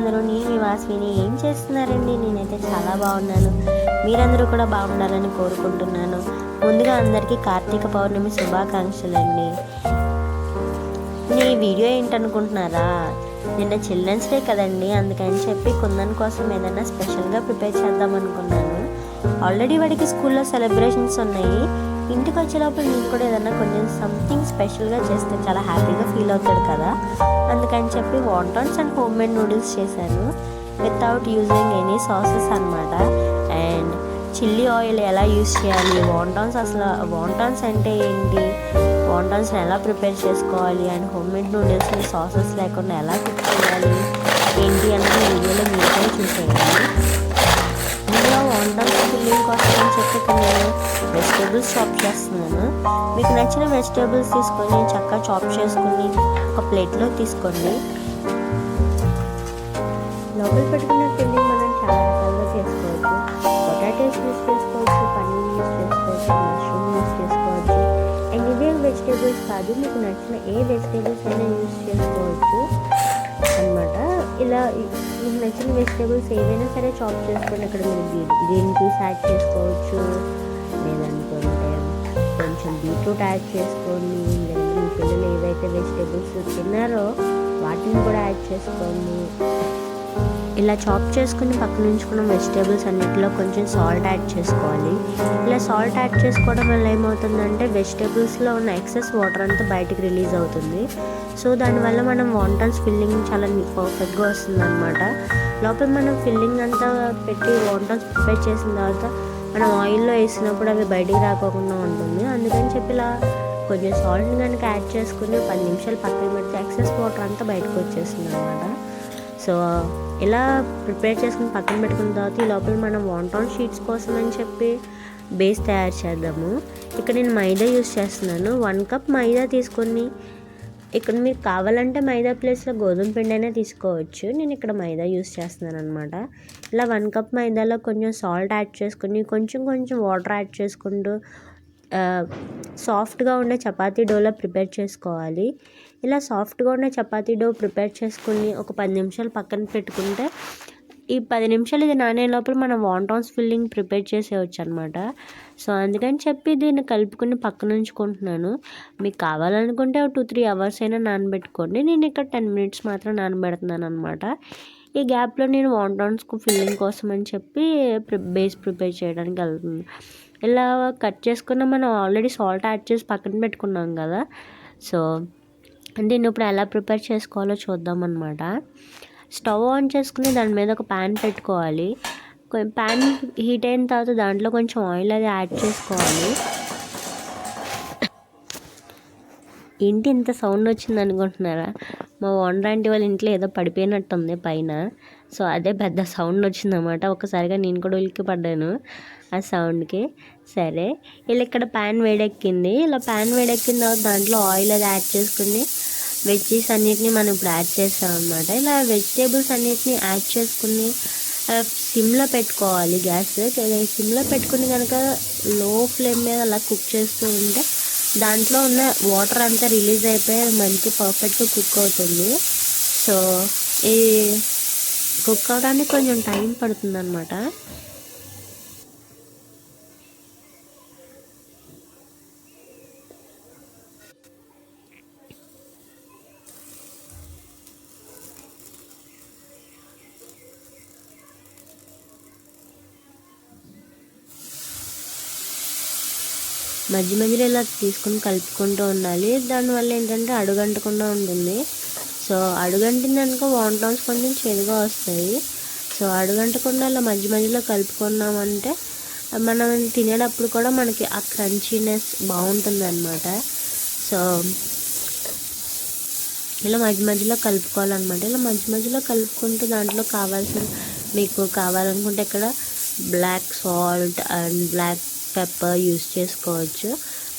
మీరందరూ నేను వాస్విని ఏం చేస్తున్నారండి? నేనైతే చాలా బాగున్నాను. మీరందరూ కూడా బాగుండాలని కోరుకుంటున్నాను. ముందుగా అందరికీ కార్తీక పౌర్ణమి శుభాకాంక్షలు అండి నీ వీడియో ఏంటనుకుంటున్నారా? నిన్న చిల్డ్రన్స్ డే కదండి అందుకని చెప్పి కుందన్ కోసం ఏదైనా స్పెషల్గా ప్రిపేర్ చేద్దాం అనుకున్నాను ఆల్రెడీ వాడికి స్కూల్లో సెలబ్రేషన్స్ ఉన్నాయి. ఇంటికి వచ్చేటప్పుడు నేను కూడా ఏదైనా కొంచెం సంథింగ్ స్పెషల్గా చేస్తే చాలా హ్యాపీగా ఫీల్ అవుతాడు కదా? అందుకని చెప్పి wontons and home made noodles చేశాను వితౌట్ యూజింగ్ ఎనీ సాసెస్ అనమాట అండ్ చిల్లీ ఆయిల్ ఎలా యూస్ చేయాలి? వాంటాన్స్ అసలు వాంటాన్స్ అంటే ఏంటి? వాంటాన్స్ని ఎలా ప్రిపేర్ చేసుకోవాలి? అండ్ హోమ్ మేడ్ నూడిల్స్ని సాసెస్ లేకుండా ఎలా కుక్ చేయాలి? ఏంటి అన్నది వీడియోలో మీరు చూసేయాలి ముందుగా వాంటాన్స్ ఫిల్లింగ్ కోసం అని చెప్పి నేను వెజిటేబుల్స్ చాప్ చేస్తున్నాను. మీకు నచ్చిన వెజిటేబుల్స్ తీసుకొని చక్కగా చాప్ చేసుకొని ఒక ప్లేట్లో తీసుకోండి. లోపల పెట్టుకున్న ఫిల్లింగ్ మనం చాలా రకాలుగా చేసుకోవచ్చు. పొటాటోస్ యూస్ చేసుకోవచ్చు పన్నీర్ యూస్ చేసుకోవచ్చు మష్రూమ్ యూస్ చేసుకోవచ్చు. అండ్ ఇవే వెజిటేబుల్స్ కాదు మీకు నచ్చిన ఏ వెజిటేబుల్స్ అయినా యూస్ చేసుకోవచ్చు. అన్నమాట. ఇలా మీకు నచ్చిన వెజిటేబుల్స్ ఏవైనా సరే చాప్ చేసుకోండి అక్కడ మీరు గ్రీన్ గ్రీన్ పీస్ యాడ్ చేసుకోవచ్చు. లేదనుకుంటే కొంచెం బీట్రూట్ యాడ్ చేసుకోండి లేదంటే మీ పిల్లలు ఏవైతే వెజిటేబుల్స్ తిన్నారో వాటిని కూడా యాడ్ చేసుకోండి ఇలా చాప్ చేసుకుని పక్కన ఉంచుకున్న వెజిటేబుల్స్ అన్నిటిలో కొంచెం సాల్ట్ యాడ్ చేసుకోవాలి. ఇలా సాల్ట్ యాడ్ చేసుకోవడం వల్ల ఏమవుతుందంటే వెజిటేబుల్స్లో ఉన్న ఎక్సెస్ వాటర్ అంతా బయటికి రిలీజ్ అవుతుంది. సో దానివల్ల మనం వాంటన్స్ ఫిల్లింగ్ చాలా పర్ఫెక్ట్గా వస్తుంది అనమాట లోపల మనం ఫిల్లింగ్ అంతా పెట్టి వాంటన్స్ ప్రిపేర్ చేసిన తర్వాత మనం ఆయిల్లో వేసినప్పుడు అవి బయటికి రాకోకుండా ఉంటుంది. అందుకని చెప్పి ఇలా కొంచెం సాల్ట్ని కనుక యాడ్ చేసుకుని పది నిమిషాలు పక్కన పెడితే ఎక్సెస్ వాటర్ అంతా బయటకు వచ్చేస్తుంది అనమాట సో ఇలా ప్రిపేర్ చేసుకుని పక్కన పెట్టుకున్న తర్వాత ఈ లోపల మనం వాంటాన్ షీట్స్ కోసం అని చెప్పి బేస్ తయారు చేద్దాము. ఇక్కడ నేను మైదా యూస్ చేస్తున్నాను. వన్ కప్ మైదా తీసుకొని ఇక్కడ మీకు కావాలంటే మైదా ప్లేస్లో గోధుమ పిండి అయినా తీసుకోవచ్చు. నేను ఇక్కడ మైదా యూస్ చేస్తున్నాను అనమాట ఇలా వన్ కప్ మైదాలో కొంచెం సాల్ట్ యాడ్ చేసుకుని కొంచెం కొంచెం వాటర్ యాడ్ చేసుకుంటూ సాఫ్ట్గా ఉండే చపాతీ డోలో ప్రిపేర్ చేసుకోవాలి. ఇలా సాఫ్ట్గా ఉండే చపాతీ డో ప్రిపేర్ చేసుకుని ఒక పది నిమిషాలు పక్కన పెట్టుకుంటే ఈ పది నిమిషాలు ఇది నానే లోపల మనం వాంటాన్స్ ఫిల్లింగ్ ప్రిపేర్ చేసేయచ్చు అనమాట సో అందుకని చెప్పి దీన్ని కలుపుకుని పక్కన ఉంచుకుంటున్నాను. మీకు కావాలనుకుంటే ఒక టూ త్రీ అవర్స్ అయినా నానబెట్టుకోండి. నేను ఇక్కడ టెన్ మినిట్స్ మాత్రం నానబెడుతున్నాను అనమాట ఈ గ్యాప్లో నేను వాంటాన్స్కు ఫిల్లింగ్ కోసం అని చెప్పి ప్రి బేస్ ప్రిపేర్ చేయడానికి వెళ్తుంది ఇలా కట్ చేసుకున్న మనం ఆల్రెడీ సాల్ట్ యాడ్ చేసి పక్కన పెట్టుకున్నాం కదా. సో దీన్ని ఇప్పుడు ఎలా ప్రిపేర్ చేసుకోవాలో చూద్దాం అనమాట స్టవ్ ఆన్ చేసుకుని దాని మీద ఒక ప్యాన్ పెట్టుకోవాలి. ప్యాన్ హీట్ అయిన తర్వాత దాంట్లో కొంచెం ఆయిల్ అది యాడ్ చేసుకోవాలి. ఏంటి ఇంత సౌండ్ వచ్చింది అనుకుంటున్నారా? మా ఓనర్ ఆంటీ వాళ్ళ ఇంట్లో ఏదో పడిపోయినట్టుంది పైన. సో అదే పెద్ద సౌండ్ వచ్చిందన్నమాట ఒకసారిగా నేను కూడా ఉలిక్కి పడ్డాను ఆ సౌండ్కి. సరే ఇలా ఇక్కడ ప్యాన్ వేడెక్కింది. ఇలా ప్యాన్ వేడెక్కిన తర్వాత దాంట్లో ఆయిల్ అది యాడ్ చేసుకుని వెజ్జీస్ అన్నిటిని మనం ఇప్పుడు యాడ్ చేస్తాం అనమాట ఇలా వెజిటేబుల్స్ అన్నిటిని యాడ్ చేసుకుని సిమ్లో పెట్టుకోవాలి గ్యాస్. సిమ్లో పెట్టుకుని కనుక లో ఫ్లేమ్ మీద అలా కుక్ చేస్తూ ఉంటే దాంట్లో ఉన్న వాటర్ అంతా రిలీజ్ అయిపోయి మంచి పర్ఫెక్ట్గా కుక్ అవుతుంది. సో ఈ కుక్ అవడానికి కొంచెం టైం పడుతుంది అనమాట మధ్య మధ్యలో ఇలా తీసుకొని కలుపుకుంటూ ఉండాలి. దానివల్ల ఏంటంటే అడుగంటకుండా ఉంటుంది. సో అడుగంటింది అనుకో వాంటాన్స్ కొంచెం చేదుగా వస్తాయి. సో అడుగంటకుండా ఇలా మధ్య మధ్యలో కలుపుకున్నామంటే మనం తినేటప్పుడు కూడా మనకి ఆ క్రంచీనెస్ బాగుంటుంది అనమాట సో ఇలా మధ్య మధ్యలో కలుపుకోవాలన్నమాట. ఇలా మధ్య మధ్యలో కలుపుకుంటూ దాంట్లో కావాల్సిన మీకు కావాలనుకుంటే ఇక్కడ black salt and black pepper use చేసుకోవచ్చు.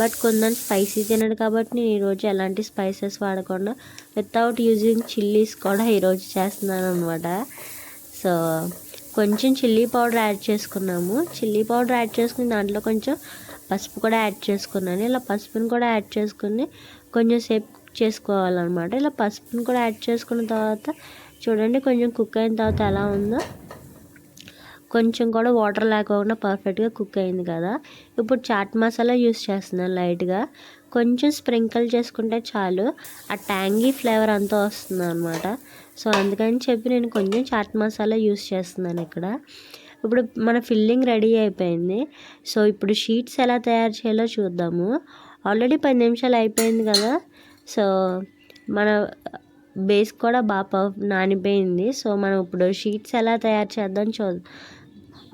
బట్ కొందరు స్పైసీ తినడు కాబట్టి నేను ఈరోజు ఎలాంటి స్పైసెస్ వాడకుండా వితౌట్ యూజింగ్ చిల్లీస్ కూడా ఈరోజు చేస్తున్నాను అనమాట సో కొంచెం చిల్లీ పౌడర్ యాడ్ చేసుకున్నాము. చిల్లీ పౌడర్ యాడ్ చేసుకుని దాంట్లో కొంచెం పసుపు కూడా యాడ్ చేసుకున్నాను. ఇలా పసుపుని కూడా యాడ్ చేసుకుని కొంచెం సేపు కుక్ చేసుకోవాలన్నమాట. ఇలా పసుపుని కూడా యాడ్ చేసుకున్న తర్వాత చూడండి కొంచెం కుక్ అయిన తర్వాత ఎలా ఉందో. కొంచెం కూడా వాటర్ లేకుండా పర్ఫెక్ట్గా కుక్ అయింది కదా. ఇప్పుడు చాట్ మసాలా యూస్ చేస్తున్నాను లైట్గా కొంచెం స్ప్రింకిల్ చేసుకుంటే చాలు. ఆ ట్యాంగీ ఫ్లేవర్ అంతా వస్తుంది అనమాట సో అందుకని చెప్పి నేను కొంచెం చాట్ మసాలా యూస్ చేస్తున్నాను ఇక్కడ. ఇప్పుడు మన ఫిల్లింగ్ రెడీ అయిపోయింది. సో ఇప్పుడు షీట్స్ ఎలా తయారు చేయాలో చూద్దాము. ఆల్రెడీ పది నిమిషాలు అయిపోయింది కదా. సో మన బేస్ కూడా బాగా నానిపోయింది. సో మనం ఇప్పుడు షీట్స్ ఎలా తయారు చేద్దాం చూద్దాం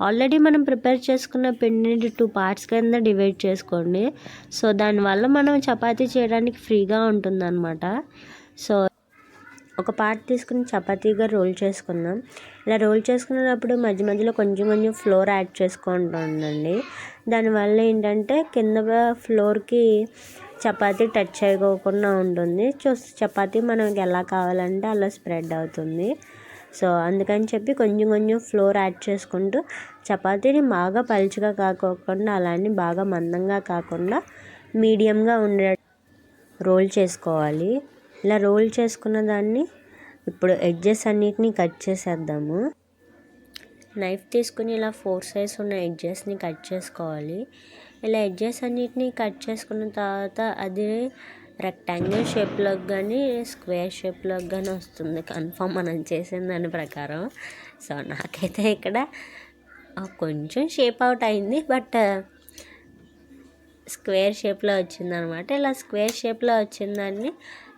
ఆల్రెడీ మనం ప్రిపేర్ చేసుకున్న పిండిని టూ పార్ట్స్ కింద డివైడ్ చేసుకోండి. సో దానివల్ల మనం చపాతీ చేయడానికి ఫ్రీగా ఉంటుందన్నమాట. సో ఒక పార్ట్ తీసుకుని చపాతీగా రోల్ చేసుకుందాం. ఇలా రోల్ చేసుకున్నప్పుడు మధ్య మధ్యలో కొంచెం కొంచెం ఫ్లోర్ యాడ్ చేసుకుంటూ ఉండండి. దానివల్ల ఏంటంటే కింద ఫ్లోర్కి చపాతీ టచ్ అయిపోకుండా ఉంటుంది. చూస్తే చపాతీ మనకి ఎలా కావాలంటే అలా స్ప్రెడ్ అవుతుంది. సో అందుకని చెప్పి కొంచెం కొంచెం ఫ్లోర్ యాడ్ చేసుకుంటూ చపాతీని బాగా పలుచగా కాకోకుండా అలానే బాగా మందంగా కాకుండా మీడియంగా ఉండే రోల్ చేసుకోవాలి. ఇలా రోల్ చేసుకున్న దాన్ని ఇప్పుడు ఎడ్జెస్ అన్నిటిని కట్ చేసేద్దాము. నైఫ్ తీసుకుని ఇలా ఫోర్ సైజ్ ఉన్న ఎడ్జెస్ని కట్ చేసుకోవాలి. ఇలా ఎడ్జెస్ అన్నిటిని కట్ చేసుకున్న తర్వాత అది రెక్టాంగిల్ షేప్లోకి కానీ స్క్వేర్ షేప్లోకి కానీ వస్తుంది. కన్ఫామ్ మనం చేసిన దాని ప్రకారం. సో నాకైతే ఇక్కడ కొంచెం షేప్ అవుట్ అయింది. బట్ స్క్వేర్ షేప్లో వచ్చిందనమాట. ఇలా స్క్వేర్ షేప్లో వచ్చిందాన్ని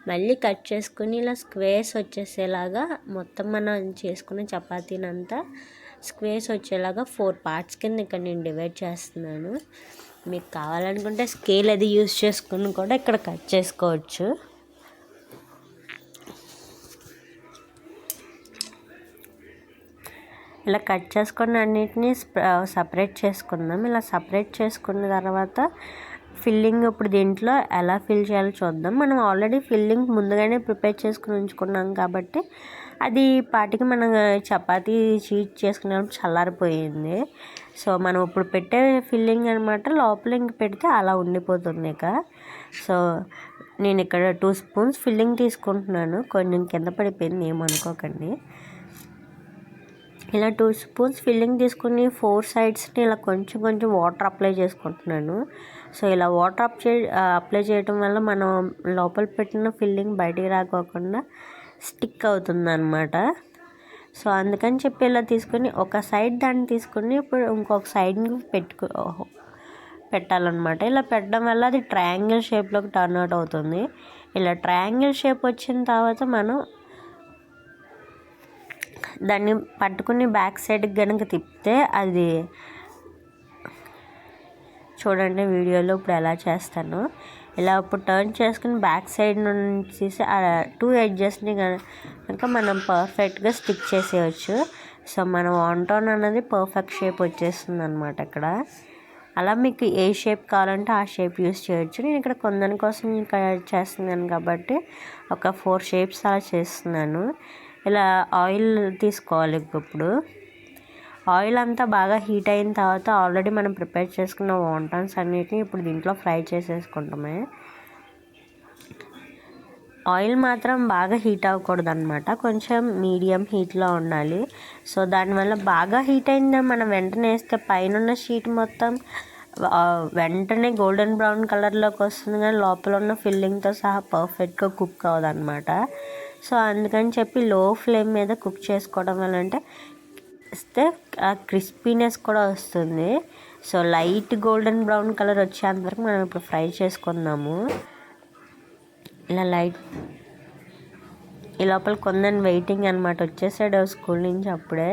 మళ్ళీ కట్ చేసుకుని ఇలా స్క్వేర్స్ వచ్చేసేలాగా మొత్తం మనం చేసుకున్న చపాతీనంతా స్క్వేర్స్ వచ్చేలాగా ఫోర్ పార్ట్స్ కింద ఇక్కడ నేను డివైడ్ చేస్తున్నాను. మీకు కావాలనుకుంటే స్కేల్ అది యూస్ చేసుకుని కూడా ఇక్కడ కట్ చేసుకోవచ్చు. ఇలా కట్ చేసుకున్న అన్నిటినీ సపరేట్ చేసుకుందాం. ఇలా సపరేట్ చేసుకున్న తర్వాత ఫిల్లింగ్ ఇప్పుడు దీంట్లో ఎలా ఫిల్ చేయాలో చూద్దాం. మనం ఆల్రెడీ ఫిల్లింగ్ ముందుగానే ప్రిపేర్ చేసుకుని ఉంచుకున్నాం కాబట్టి అది పాటికి మనం చపాతీ చీజ్ చేసుకునేటప్పుడు చల్లారిపోయింది. సో మనం ఇప్పుడు పెట్టే ఫిల్లింగ్ అనమాట లోపల ఇంక పెడితే అలా ఉండిపోతుంది ఇక. సో నేను ఇక్కడ టూ స్పూన్స్ ఫిల్లింగ్ తీసుకుంటున్నాను. కొంచెం కింద పడిపోయింది ఏమనుకోకండి ఇలా టూ స్పూన్స్ ఫిల్లింగ్ తీసుకుని ఫోర్ సైడ్స్ని ఇలా కొంచెం కొంచెం వాటర్ అప్లై చేసుకుంటున్నాను. సో ఇలా వాటర్ అప్ చే అప్లై చేయడం వల్ల మనం లోపల పెట్టిన ఫిల్లింగ్ బయటికి రాకోకుండా స్టిక్ అవుతుంది అనమాట సో అందుకని చెప్పి ఇలా తీసుకొని ఒక సైడ్ దాన్ని తీసుకొని ఇప్పుడు ఇంకొక సైడ్ని పెట్టుకో పెట్టాలన్నమాట. ఇలా పెట్టడం వల్ల అది ట్రయాంగిల్ షేప్లోకి టర్న్ అవుట్ అవుతుంది. ఇలా ట్రయాంగిల్ షేప్ వచ్చిన తర్వాత మనం దాన్ని పట్టుకుని బ్యాక్ సైడ్కి కనుక తిప్పితే అది చూడండి వీడియోలో ఇప్పుడు ఎలా చేస్తాను. ఇలా ఇప్పుడు టర్న్ చేసుకుని బ్యాక్ సైడ్ నుంచి టూ ఎడ్జెస్ని కనుక మనం పర్ఫెక్ట్గా స్టిక్ చేసేయచ్చు. సో మన వాంటోన్ అనేది పర్ఫెక్ట్ షేప్ వచ్చేస్తుంది అనమాట ఇక్కడ అలా మీకు ఏ షేప్ కావాలంటే ఆ షేప్ యూస్ చేయొచ్చు. నేను ఇక్కడ కొందని కోసం చేస్తున్నాను కాబట్టి ఒక ఫోర్ షేప్స్ అలా చేస్తున్నాను. ఇలా ఆయిల్ తీసుకోవాలి ఇప్పుడు. ఆయిల్ అంతా బాగా హీట్ అయిన తర్వాత ఆల్రెడీ మనం ప్రిపేర్ చేసుకున్న వాంటన్స్ అన్నిటిని ఇప్పుడు దీంట్లో ఫ్రై చేసేసుకుంటామే. ఆయిల్ మాత్రం బాగా హీట్ అవ్వకూడదు అనమాట కొంచెం మీడియం హీట్లో ఉండాలి. సో దానివల్ల బాగా హీట్ అయిందా మనం వెంటనే వేస్తే పైన షీట్ మొత్తం వెంటనే గోల్డెన్ బ్రౌన్ కలర్లోకి వస్తుంది కానీ లోపల ఉన్న ఫిల్లింగ్తో సహా పర్ఫెక్ట్గా కుక్ అవ్వదన్నమాట. సో అందుకని చెప్పి లో ఫ్లేమ్ మీద కుక్ చేసుకోవడం వల్ల అంటే ఇస్తే ఆ క్రిస్పీనెస్ కూడా వస్తుంది. So light golden brown colour వచ్చేంత వరకు మనం ఇప్పుడు ఫ్రై చేసుకుందాము. ఇలా లైట్ ఈ లోపల కొందని వెయిటింగ్ అనమాట వచ్చేసాడు స్కూల్ నుంచి అప్పుడే.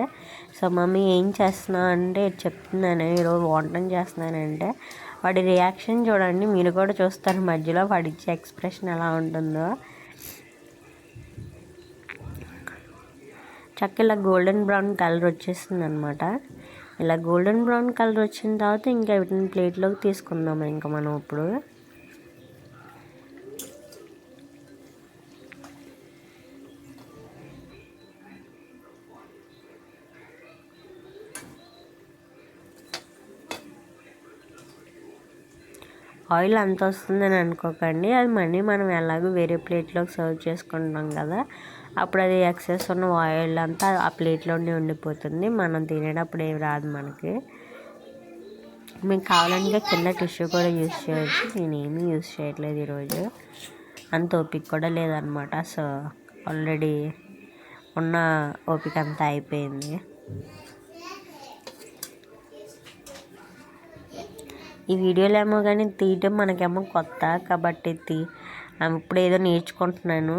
సో మమ్మీ ఏం చేస్తున్నావు అంటే చెప్తున్నాను ఈరోజు వంటం చేస్తున్నానంటే. వాడి రియాక్షన్ చూడండి మీరు కూడా చూస్తారు మధ్యలో వాడిచ్చే ఎక్స్ప్రెషన్ ఎలా ఉంటుందో. చక్క ఇలా గోల్డెన్ బ్రౌన్ కలర్ వచ్చేసింది అనమాట ఇలా గోల్డెన్ బ్రౌన్ కలర్ వచ్చిన తర్వాత ఇంకా వీటిని ప్లేట్లోకి తీసుకుందాం ఇంకా మనం ఇప్పుడు. ఆయిల్ అంత వస్తుందని అనుకోకండి. అది మనీ మనం ఎలాగో వేరే ప్లేట్లోకి సర్వ్ చేసుకుంటాం కదా. అప్పుడు అది ఎక్సెస్ ఉన్న ఆయిల్ అంతా ఆ ప్లేట్లోనే ఉండిపోతుంది. మనం తినేటప్పుడు ఏం రాదు మనకి. మీకు కావాలంటే కింద టిష్యూ కూడా యూస్ చేయొచ్చు. నేను ఏమీ యూస్ చేయట్లేదు ఈరోజు. అంత ఓపిక కూడా లేదనమాట. సో ఆల్రెడీ ఉన్న ఓపిక అంతా అయిపోయింది. ఈ వీడియోలు ఏమో కానీ తీయటం మనకేమో కొత్త కాబట్టి తీ ఇప్పుడు ఏదో నేర్చుకుంటున్నాను.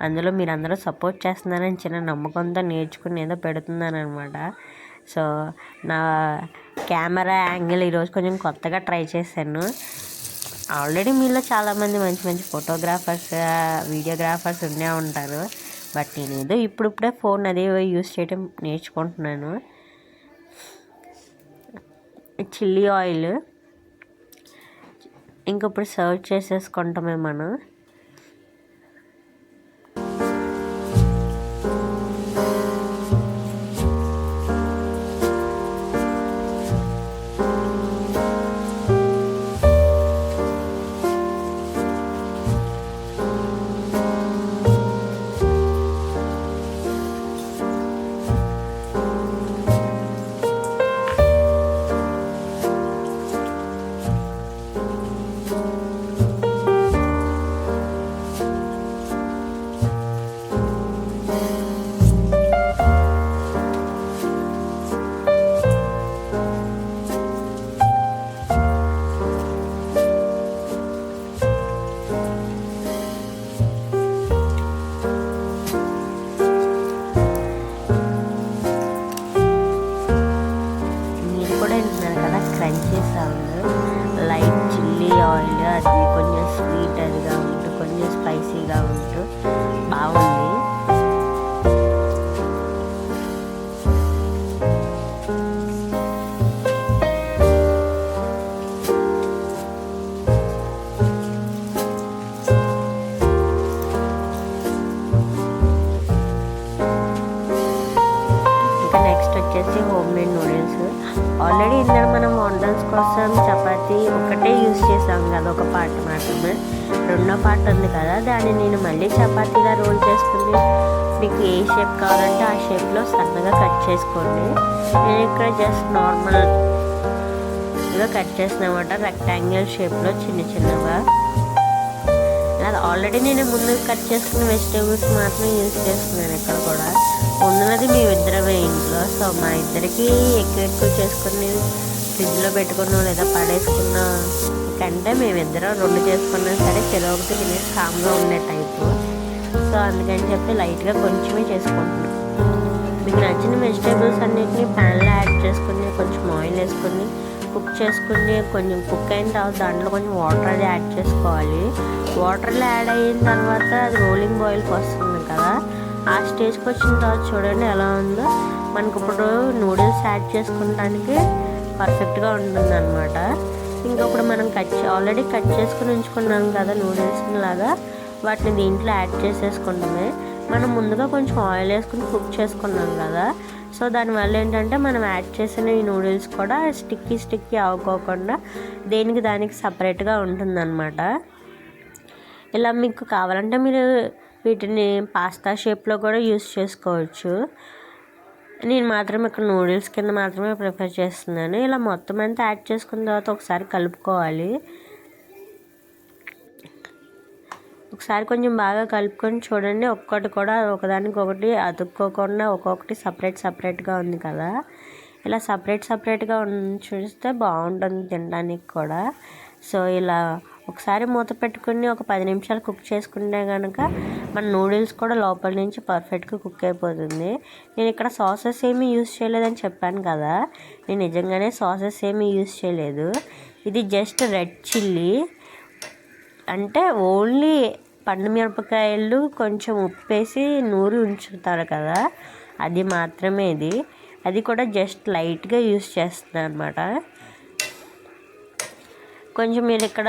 అందులో మీరు అందరూ సపోర్ట్ చేస్తున్నారని చిన్న నమ్మకంతో నేర్చుకుని ఏదో పెడుతున్నాను అనమాట సో నా కెమెరా యాంగిల్ ఈరోజు కొంచెం కొత్తగా ట్రై చేశాను. ఆల్రెడీ మీలో చాలామంది మంచి మంచి ఫోటోగ్రాఫర్స్ వీడియోగ్రాఫర్స్ ఉండే ఉంటారు. బట్ నేను ఏదో ఇప్పుడిప్పుడే ఫోన్ అదే యూస్ చేయడం నేర్చుకుంటున్నాను. Chilli oil. ఇంకప్పుడు సర్వ్ చేసేసుకుంటామే మనం. రోల్ చేసుకుని మీకు ఏ షేప్ కావాలంటే ఆ షేప్లో సన్నగా కట్ చేసుకోండి. నేను ఇక్కడ జస్ట్ నార్మల్గా కట్ చేసినమాట. రెక్టాంగిల్ షేప్లో చిన్న చిన్నగా. అది ఆల్రెడీ నేను ముందు కట్ చేసుకున్న వెజిటేబుల్స్ మాత్రమే యూజ్ చేస్తున్నాను ఇక్కడ కూడా. ఉన్నది మీ ఇద్దరమే ఇంట్లో. సో మా ఇద్దరికి ఎక్కువ ఎక్కువ చేసుకుని ఫ్రిడ్జ్లో పెట్టుకున్నాం లేదా పడేసుకున్నాం. కంటే మేమిద్దరం రెండు చేసుకున్నా సరే చెరో ఒకటి తినేసి కామ్గా ఉండే టైపు సో అందుకని చెప్పి లైట్గా కొంచెమే చేసుకుంటున్నాను మీకు నచ్చిన వెజిటేబుల్స్ అన్నిటిని ప్యాన్లో యాడ్ చేసుకుని కొంచెం ఆయిల్ వేసుకొని కుక్ చేసుకుని కొంచెం కుక్ అయిన తర్వాత దాంట్లో కొంచెం వాటర్ అది యాడ్ చేసుకోవాలి. వాటర్లో యాడ్ అయిన తర్వాత అది రోలింగ్ బాయిల్కి వస్తుంది కదా. ఆ స్టేజ్కి వచ్చిన తర్వాత చూడండి ఎలా ఉందో. మనకి ఇప్పుడు నూడిల్స్ యాడ్ చేసుకోవడానికి పర్ఫెక్ట్గా ఉంటుంది అనమాట ఇంకొకటి మనం కట్ ఆల్రెడీ కట్ చేసుకుని ఉంచుకున్నాం కదా నూడిల్స్ లాగా. వాటిని దీంట్లో యాడ్ చేసేసుకుంటామే మనం ముందుగా కొంచెం ఆయిల్ వేసుకుని కుక్ చేసుకున్నాం కదా. సో దానివల్ల ఏంటంటే మనం యాడ్ చేసిన ఈ నూడిల్స్ కూడా స్టిక్కీ స్టిక్కీ అవ్వకోకుండా దేనికి దానికి సపరేట్గా ఉంటుందన్నమాట. ఇలా మీకు కావాలంటే మీరు వీటిని పాస్తా షేప్లో కూడా యూస్ చేసుకోవచ్చు. నేను మాత్రం ఇక్కడ నూడిల్స్ కింద మాత్రమే ప్రిఫర్ చేస్తున్నాను. ఇలా మొత్తం అంతా యాడ్ చేసుకున్న తర్వాత ఒకసారి కలుపుకోవాలి. ఒకసారి కొంచెం బాగా కలుపుకొని చూడండి. ఒక్కటి కూడా ఒకదానికొకటి అతుక్కోకుండా ఒక్కొక్కటి సపరేట్ సపరేట్గా ఉంది కదా. ఇలా సపరేట్ సపరేట్గా చూస్తే బాగుంటుంది తినడానికి కూడా. సో ఇలా ఒకసారి మూత పెట్టుకుని ఒక పది నిమిషాలు కుక్ చేసుకుంటే కనుక మన నూడిల్స్ కూడా లోపల నుంచి పర్ఫెక్ట్గా కుక్ అయిపోతుంది. నేను ఇక్కడ సాసెస్ ఏమీ యూస్ చేయలేదని చెప్పాను కదా. నేను నిజంగానే సాసెస్ ఏమీ యూస్ చేయలేదు. ఇది జస్ట్ రెడ్ చిల్లీ అంటే ఓన్లీ పండు మిరపకాయలు కొంచెం ఉప్పేసి నూరి ఉంచుతారు కదా అది మాత్రమే ఇది. అది కూడా జస్ట్ లైట్గా యూస్ చేస్తున్నాను అనమాట కొంచెం మీరు ఇక్కడ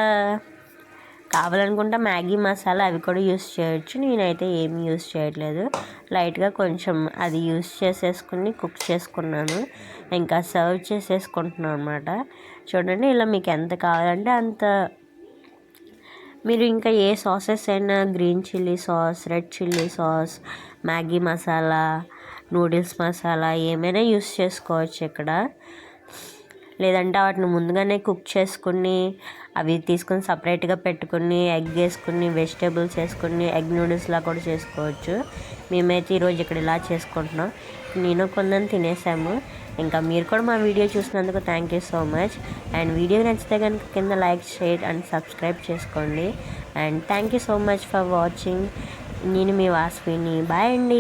కావాలనుకుంటే మ్యాగీ మసాలా అవి కూడా యూస్ చేయొచ్చు. నేనైతే ఏమి యూస్ చేయట్లేదు. లైట్గా కొంచెం అది యూస్ చేసేసుకుని కుక్ చేసుకున్నాను. ఇంకా సర్వ్ చేసేసుకుంటున్నాను అనమాట చూడండి ఇలా మీకు ఎంత కావాలంటే అంత మీరు ఇంకా ఏ సాసెస్ అయినా green chilli sauce red chilli sauce Maggi masala noodles masala ఏమైనా యూస్ చేసుకోవచ్చు ఇక్కడ. లేదంటే వాటిని ముందుగానే కుక్ చేసుకుని అవి తీసుకొని సపరేట్గా పెట్టుకుని ఎగ్ వేసుకుని వెజిటేబుల్స్ వేసుకుని ఎగ్ నూడిల్స్లా కూడా చేసుకోవచ్చు. మేమైతే ఈరోజు ఇక్కడ ఇలా చేసుకుంటున్నాం. నేను కొందని తినేసాము. ఇంకా మీరు కూడా మా వీడియో చూసినందుకు thank you so much and video నచ్చితే కనుక కింద లైక్ షేర్ అండ్ సబ్స్క్రైబ్ చేసుకోండి. And thank you so much for watching నేను మీ వాస్విని. బాయ్ అండి.